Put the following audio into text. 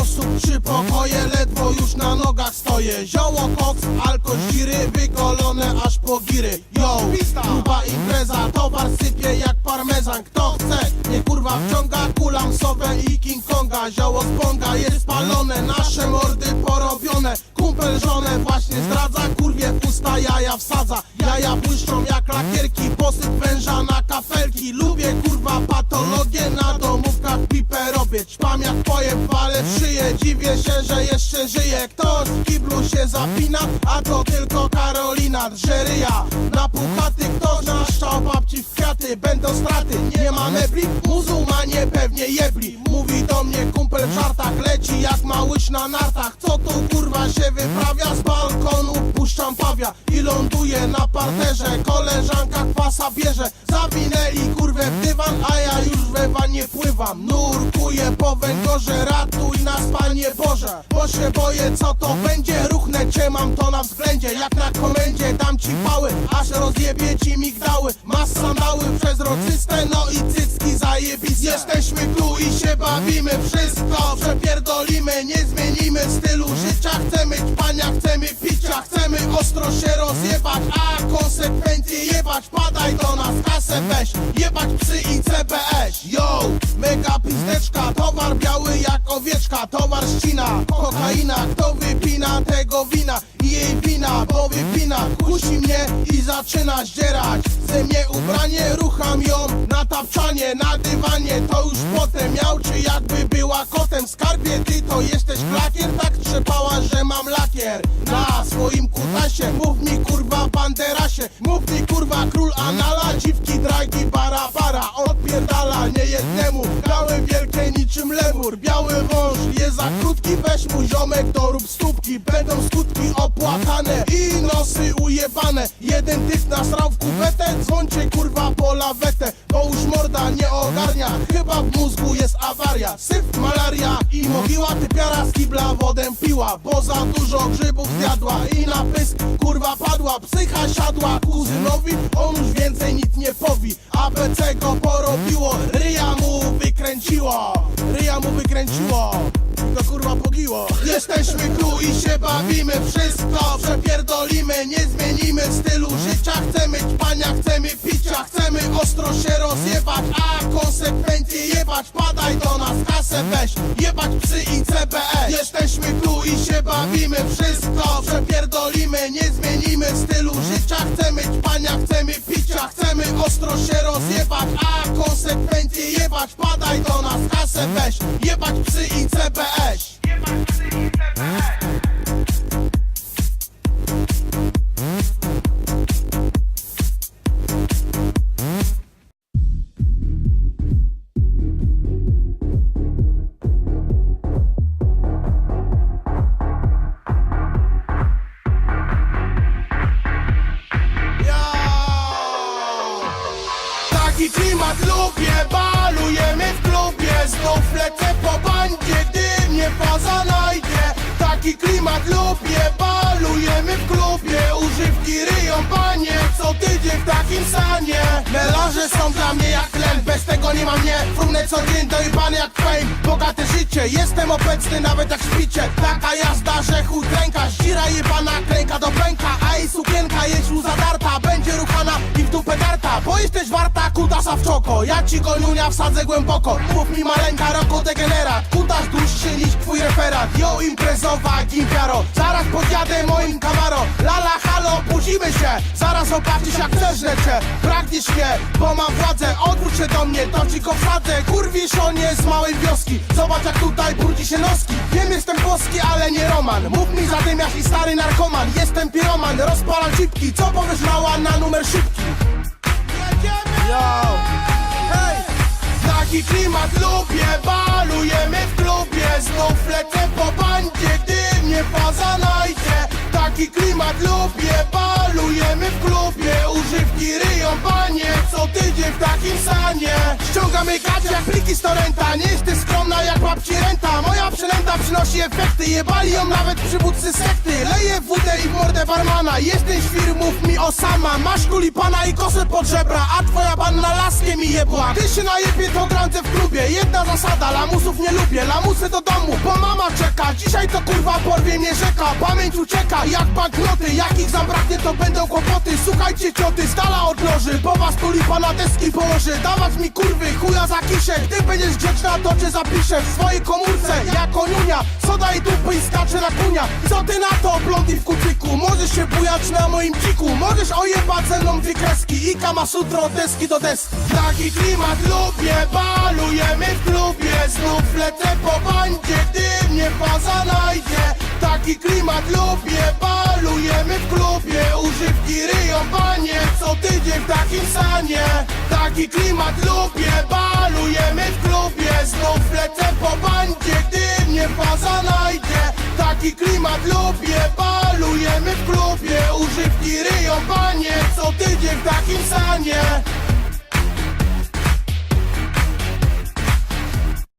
osób, trzy pokoje, ledwo już na nogach stoję. Zioło, koks, alkohol, giry, wygolone aż po giry. Yo, gruba impreza, towar sypie jak parmezan. Kto chce, nie kurwa wciąga, kulam sowę i King Konga. Zioło z jest spalone, nasze mordy porobione. Kumpel żonę właśnie zdradza, kurwie jaja wsadza. Jaja błyszczą jak lakierki, posyp węża na kafelki. Lubię kurwa patologię na domówkach pipę robię Ćpam jak pojem, palę w szyję, dziwię się, że jeszcze żyje Ktoś. W kiblu się zapina, a to tylko Karolina Drzeryja. Na puchaty, ktoś naszczał babci w kwiaty Będą straty, nie ma mebli, muzułmanie pewnie jebli. Mówi do mnie kumpel w żartach, leci jak małyś na nartach. Co tu kurwa się wyprawia, z balkonu puszczam pawia I ląduje na parterze, koleżanka kwasa bierze Zawinęli kurwę w dywan, a ja już we wanie pływam. Nurkuję po węgorze, ratuj nas Panie Boże Bo się boję co to będzie, ruchnę cię, mam to na względzie Jak na komendzie. Dam ci pały, aż rozjebie ci migdały. Masz sandały przezroczyste, no i cycki zajebiste. Jesteśmy tu i się bawimy, wszystko przepierdolimy Nie zmienimy stylu życia, ćpania, chcemy picia Chcemy ostro się rozjebać, a konsekwencje jebać. Padaj do nas, kasę weź, jebać psy i CBS Yo, mega pizdeczka, towar biały jak owieczka. Towar ścina, kokaina, kto wypina tego wina? I jej wina, bo wypina, kusi mnie i zaczyna zdzierać. Ze mnie ubranie, rucham ją na tapczanie, na dywanie. To już potem miał, czy jakby była kotem. Skarbie, ty to jesteś klakier, tak trzepała, mów mi kurwa banderasie. Mów mi kurwa król anala, dziwki dragi bara bara. Odpierdala niejednemu, gały wielkie niczym lemur. Biały wąż jest za krótki, weź mu ziomek to rób stópki. Będą skutki opłakane i nosy ujebane. Jeden typ nasrał w kuwetę, dzwońcie kurwa po lawetę Bo już morda nie ogarnia, chyba w mózgu jest awaria. Syf, malaria i mogiła typiara z kibla wodę piła Bo za dużo grzybów zjadła i na pysk kurwa padła Psycha siadła. Kuzynowi, on już więcej nic nie powi ABC go porobiło, ryja mu wykręciło Ryja mu wykręciło to kurwa pogiło. Jesteśmy tu i się bawimy Wszystko przepierdolimy Nie zmienimy stylu życia. Chcemy ćpania, chcemy picia Chcemy ostro się rozjebać Konsekwencje jebać Padaj do nas, kasę weź. Jebać psy i CBS Jesteśmy tu i się bawimy. Wszystko przepierdolimy Nie zmienimy stylu życia. Chcemy ćpania, chcemy picia Chcemy ostro się rozjebać. A konsekwencje jebać Padaj do nas, kasę weź. Jebać psy i CBS Są dla mnie jak len, bez tego nie ma mnie. Frumnę co dzień dojebany jak fame. Bogate życie, jestem obecny nawet jak śpicie Taka jazda, że chuj klęka. Ścira jebana, klęka do pęka. A jej sukienka jest już zadarta. Będzie ruchana i w dupę darta Bo jesteś warta kutasa w czoko. Ja ci goniunia wsadzę głęboko. Mów mi maleńka roko degenerat. Kutas dłuższy niż twój referat. Yo imprezowa gimpiaro Zaraz podjadę moim się. Zaraz zobaczysz jak też lecę. Pragniesz mnie, bo mam władzę. Odwróć się do mnie, to ci go wsadzę Kurwisz on jest z małej wioski. Zobacz jak tutaj brudzi się noski. Wiem jestem boski, ale nie Roman. Mów mi zadymiarz i stary narkoman. Jestem piroman, rozpalam cipki. Co powiesz mała na numer szybki? Yo, hej! Taki klimat lubię, balujemy w klubie. Znów lecę po bandzie, gdy mnie faza najdzie Taki klimat lubię, balujemy w klubie. Używki ryją panie, co tydzień w takim sanie Ściągamy gacie jak pliki z torrenta Nie jesteś skromna jak babci renta. Moja przylęta przynosi efekty. Jebali ją nawet przywódcy sekty. Leję wódę i w mordę barmana. Jesteś świr, mów mi o sama. Masz kulipana i kosę pod żebra A twoja panna laskiem mi jebła. Ty się najebie to grance w klubie. Jedna zasada, lamusów nie lubię. Lamusy do domu, mnie rzeka Pamięć ucieka. Jak banknoty Jak ich zabraknie to będą kłopoty. Słuchajcie cioty, z dala od loży Bo was tu lipa na deski położy. Dawać mi kurwy, chuja za kiszę Gdy będziesz grzeczna to cię zapiszę W swojej komórce, jako niunia Soda i dupy i skacze na kunia. Co ty na to, blondi w kucyku? Możesz się bujać na moim dziku. Możesz ojebać ze mną dwie kreski I kama sutro od deski do deski. Taki klimat lubię, balujemy w klubie. Znów lecę po bandzie, gdy mnie faza najdzie Taki klimat lubię, balujemy w klubie. Używki ryją panie, co tydzień w takim sanie Taki klimat lubię, balujemy w klubie. Znów lecę po bandzie, gdy mnie faza najdzie. Taki klimat lubię, balujemy w klubie. Używki ryją panie, co tydzień w takim sanie